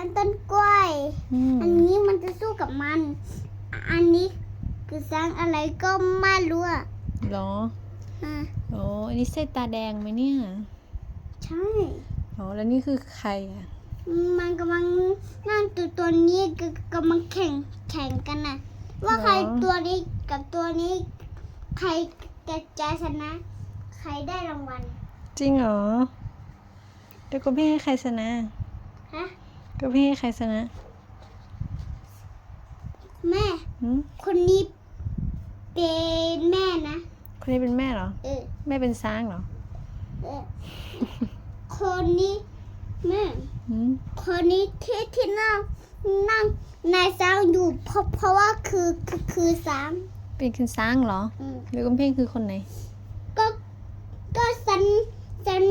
อันต้นกล้วยอืมอันนี้มันจะสู้กับมัน อันนี้คือสร้างอะไรก็ไม่รู้อะเหรออะโอ้อันนี้ไส้ตาแดงไหมเนี่ยใช่ โอ้แล้วนี่คือใครอะ มันกำลังนั่งตัวตัวนี้กกำลังแข่งแข่งกันนะว่าใครตัวนี้กับตัวนี้ ใครจะจะชนะ ใครได้รางวัล จริงเหรอเดี๋ยวก็พี่ให้ใครชนะฮะ ก็พี่ให้ใครชนะแม่ หืมคนนี้เป็นแม่นะ คนนี้เป็นแม่เหรอ เออ แม่เป็นช้างเหรอเออ คนนี้แม่ หืมคนนี้ที่ที่นั่งนั่งนายสาวอยู่เพราะเพราะว่าคือคือคือสามเป็นคุณช้างเหรออืมเดี๋ยวก็พี่คือคนไหน ก็ก็สันสัน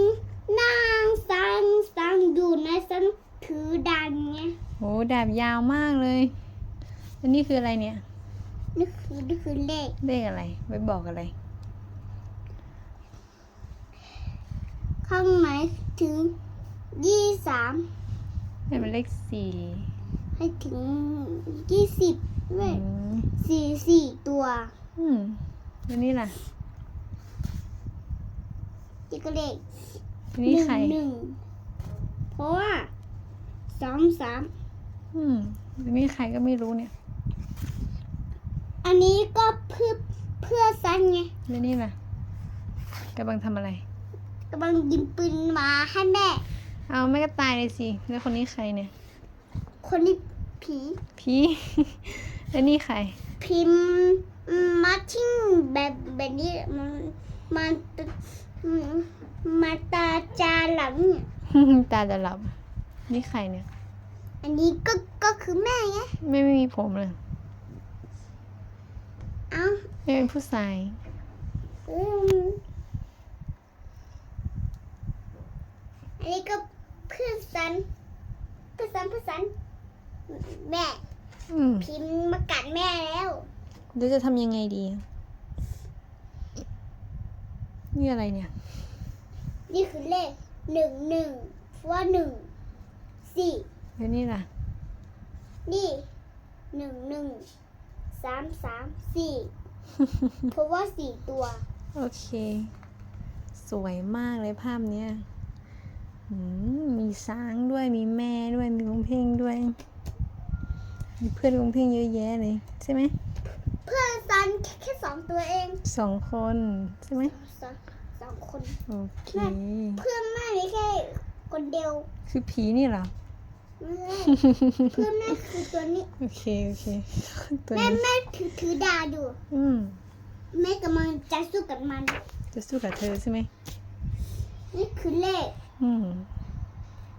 นั่งสังสังอยู่นะสันถือดันไง โอ้ดาบยาวมากเลย อันนี้คืออะไรเนี่ย นี่คือนี่คือเลขเลขอะไร ไว้บอกอะไร ข้างไหนถึงยี่สามนี่เป็นเลขสี่ให้ถึงยี่สิบด้วอืยมสี่สี่ตัวอืมแล้วนี่ล่ะนี่ก็เลข อันหนี่นึ่งใคร หนึ่งเพราะว่าสามสาม อืมแล้วนี่ใครก็ไม่รู้เนี่ย อันนี้ก็เพื่อเพื่อสันไงแล้วนี่ล่ะกำลังทำอะไร กำลังยิงปืนมาให้แม่ เอาแม่ก็ตายเลยสิ แล้วคนนี้ใครเนี่ย คนนี้ผีพี่ แล้วนี่ใคร พิมพ์มาทิ้งแบบแบบนี้มันมันมาตาจาหลังเนี่ย ตาจะหลับ นี่ใครเนี่ย อันนี้ก็ก็คือแม่ไงไม่ไม่มีผมเลยเอ้าไม่เป็นผู้ชายอืมอันนี้ก็เพื่อนสันเพื่อนสันเพื่อนสัน แม่ อืมพิมพ์มากัดแม่แล้ว เดี๋ยวจะทำยังไงดีอะนี่อะไรเนี่ย นี่คือเลขหนึ่งหนึ่งเพราะว่าหนึ่งสี่ แล้วนี่ล่ะ นี่หนึ่งหนึ่งสามสามสี่เพราะว่าสี่ตัว โอเค สวยมากเลยภาพเนี้ยอืมมีช้างด้วยมีแม่ด้วยมีลุงเพ่งด้วย มีเพื่อนลุงเพ่งเยอะแยะเลยใช่ไหมเพื่อนซันแค่แค่สองตัวเองสองคนใช่ไหมสองสองคนโอเคเพื่อนแม่นี่แค่คนเดียวคือผีนี่เหรอไม่ใช่ เพื่อนแม่คือตัวนี้โอเคโอเคตัวแม่นี้แม่ถือถือดาอยู่อืมแม่กำลังจะสู้กับมัน จะสู้กับเธอใช่ไหมนี่คือเลข อืม